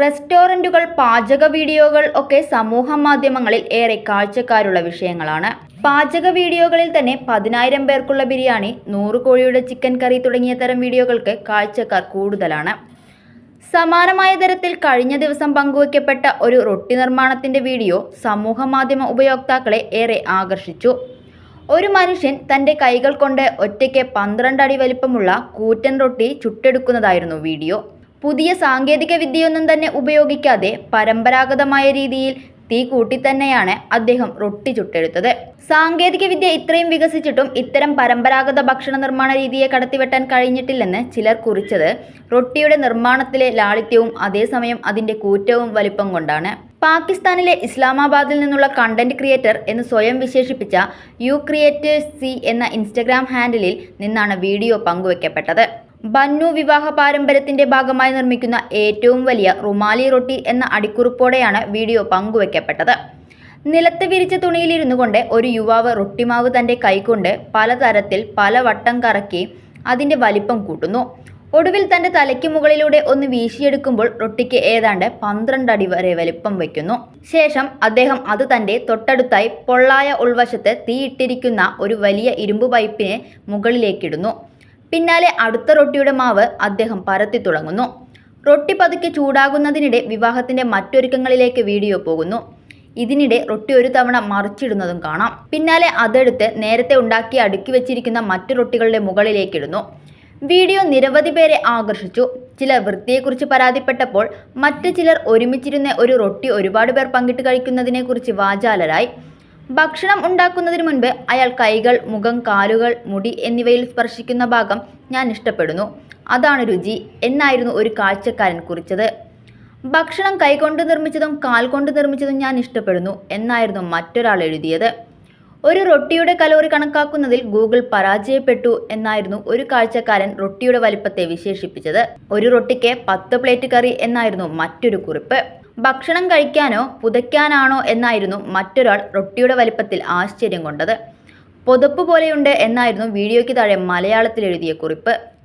റെസ്റ്റോറന്റുകൾ പാചക വീഡിയോകൾ ഒക്കെ സമൂഹ മാധ്യമങ്ങളിൽ ഏറെ കാഴ്ചക്കാരുള്ള വിഷയങ്ങളാണ്. പാചക വീഡിയോകളിൽ തന്നെ പതിനായിരം പേർക്കുള്ള ബിരിയാണി നൂറ് കോഴിയുടെ ചിക്കൻ കറി തുടങ്ങിയ തരം വീഡിയോകൾക്ക് കാഴ്ചക്കാർ കൂടുതലാണ്. സമാനമായ തരത്തിൽ കഴിഞ്ഞ ദിവസം പങ്കുവയ്ക്കപ്പെട്ട ഒരു റൊട്ടി നിർമ്മാണത്തിന്റെ വീഡിയോ സമൂഹ മാധ്യമ ഉപയോക്താക്കളെ ഏറെ ആകർഷിച്ചു. ഒരു മനുഷ്യൻ തന്റെ കൈകൾ കൊണ്ട് ഒറ്റയ്ക്ക് പന്ത്രണ്ട് അടി വലിപ്പമുള്ള കൂറ്റൻ റൊട്ടി ചുട്ടെടുക്കുന്നതായിരുന്നു വീഡിയോ. പുതിയ സാങ്കേതിക വിദ്യയൊന്നും തന്നെ ഉപയോഗിക്കാതെ പരമ്പരാഗതമായ രീതിയിൽ തീ കൂട്ടി തന്നെയാണ് അദ്ദേഹം റൊട്ടി ചുട്ടെടുത്തത്. സാങ്കേതിക വിദ്യ ഇത്രയും വികസിച്ചിട്ടും ഇത്തരം പരമ്പരാഗത ഭക്ഷണ നിർമ്മാണ രീതിയെ കടത്തിവെട്ടാൻ കഴിഞ്ഞിട്ടില്ലെന്ന് ചിലർ കുറിച്ചത് റൊട്ടിയുടെ നിർമ്മാണത്തിലെ ലാളിത്യവും അതേസമയം അതിന്റെ കൂറ്റവും വലിപ്പം കൊണ്ടാണ്. പാകിസ്ഥാനിലെ ഇസ്ലാമാബാദിൽ നിന്നുള്ള കണ്ടന്റ് ക്രിയേറ്റർ എന്ന് സ്വയം വിശേഷിപ്പിച്ച യു ക്രിയേറ്റേഴ്സ് സി എന്ന ഇൻസ്റ്റഗ്രാം ഹാൻഡിലിൽ നിന്നാണ് വീഡിയോ പങ്കുവയ്ക്കപ്പെട്ടത് ബന്നു വിവാഹ പാരമ്പര്യത്തിന്റെ ഭാഗമായി നിർമ്മിക്കുന്ന ഏറ്റവും വലിയ റുമാലി റൊട്ടി എന്ന അടിക്കുറിപ്പോടെയാണ് വീഡിയോ പങ്കുവയ്ക്കപ്പെട്ടത് നിലത്ത് വിരിച്ച തുണിയിലിരുന്നു കൊണ്ട് ഒരു യുവാവ് റൊട്ടിമാവ് തന്റെ കൈകൊണ്ട് പലതരത്തിൽ പല വട്ടം കറക്കി അതിന്റെ വലിപ്പം കൂട്ടുന്നു. ഒടുവിൽ തന്റെ തലയ്ക്ക് മുകളിലൂടെ ഒന്ന് വീശിയെടുക്കുമ്പോൾ റൊട്ടിക്ക് ഏതാണ്ട് പന്ത്രണ്ട് അടി വരെ വലിപ്പം വയ്ക്കുന്നു. ശേഷം അദ്ദേഹം അത് തന്റെ തൊട്ടടുത്തായി പൊള്ളായ ഉൾവശത്ത് തീയിട്ടിരിക്കുന്ന ഒരു വലിയ ഇരുമ്പ് പൈപ്പിനെ മുകളിലേക്കിടുന്നു പിന്നാലെ അടുത്ത റൊട്ടിയുടെ മാവ് അദ്ദേഹം പരത്തി തുടങ്ങുന്നു. റൊട്ടി പതുക്കെ ചൂടാകുന്നതിനിടെ വിവാഹത്തിന്റെ മറ്റൊരുക്കങ്ങളിലേക്ക് വീഡിയോ പോകുന്നു. ഇതിനിടെ റൊട്ടി ഒരു തവണ മറിച്ചിടുന്നതും കാണാം. പിന്നാലെ അതെടുത്ത് നേരത്തെ ഉണ്ടാക്കി അടുക്കി വെച്ചിരിക്കുന്ന മറ്റു റൊട്ടികളുടെ മുകളിലേക്കിടുന്നു വീഡിയോ നിരവധി പേരെ ആകർഷിച്ചു. ചിലർ വൃത്തിയെക്കുറിച്ച് പരാതിപ്പെട്ടപ്പോൾ മറ്റു ചിലർ ഒരുമിച്ചിരുന്ന ഒരു റൊട്ടി ഒരുപാട് പേർ പങ്കിട്ട് കഴിക്കുന്നതിനെക്കുറിച്ച് വാചാലരായി. ഭക്ഷണം ഉണ്ടാക്കുന്നതിന് മുൻപ് അയാൾ കൈകൾ മുഖം കാലുകൾ മുടി എന്നിവയിൽ സ്പർശിക്കുന്ന ഭാഗം ഞാൻ ഇഷ്ടപ്പെടുന്നു. അതാണ് രുചി എന്നായിരുന്നു ഒരു കാഴ്ചക്കാരൻ കുറിച്ചത്. ഭക്ഷണം കൈകൊണ്ട് നിർമ്മിച്ചതും കാൽ കൊണ്ട് നിർമ്മിച്ചതും ഞാൻ ഇഷ്ടപ്പെടുന്നു എന്നായിരുന്നു മറ്റൊരാൾ എഴുതിയത്. ഒരു റൊട്ടിയുടെ കലോറി കണക്കാക്കുന്നതിൽ ഗൂഗിൾ പരാജയപ്പെട്ടു എന്നായിരുന്നു ഒരു കാഴ്ചക്കാരൻ റൊട്ടിയുടെ വലിപ്പത്തെ വിശേഷിപ്പിച്ചത്. ഒരു റൊട്ടിക്ക് പത്ത് പ്ലേറ്റ് കറി എന്നായിരുന്നു മറ്റൊരു കുറിപ്പ്. ഭക്ഷണം കഴിക്കാനോ പുതയ്ക്കാനാണോ എന്നായിരുന്നു മറ്റൊരാൾ റൊട്ടിയുടെ വലിപ്പത്തിൽ ആശ്ചര്യം കൊണ്ടത്. പുതപ്പ് പോലെയുണ്ട് എന്നായിരുന്നു വീഡിയോയ്ക്ക് താഴെ മലയാളത്തിൽ എഴുതിയ കുറിപ്പ്.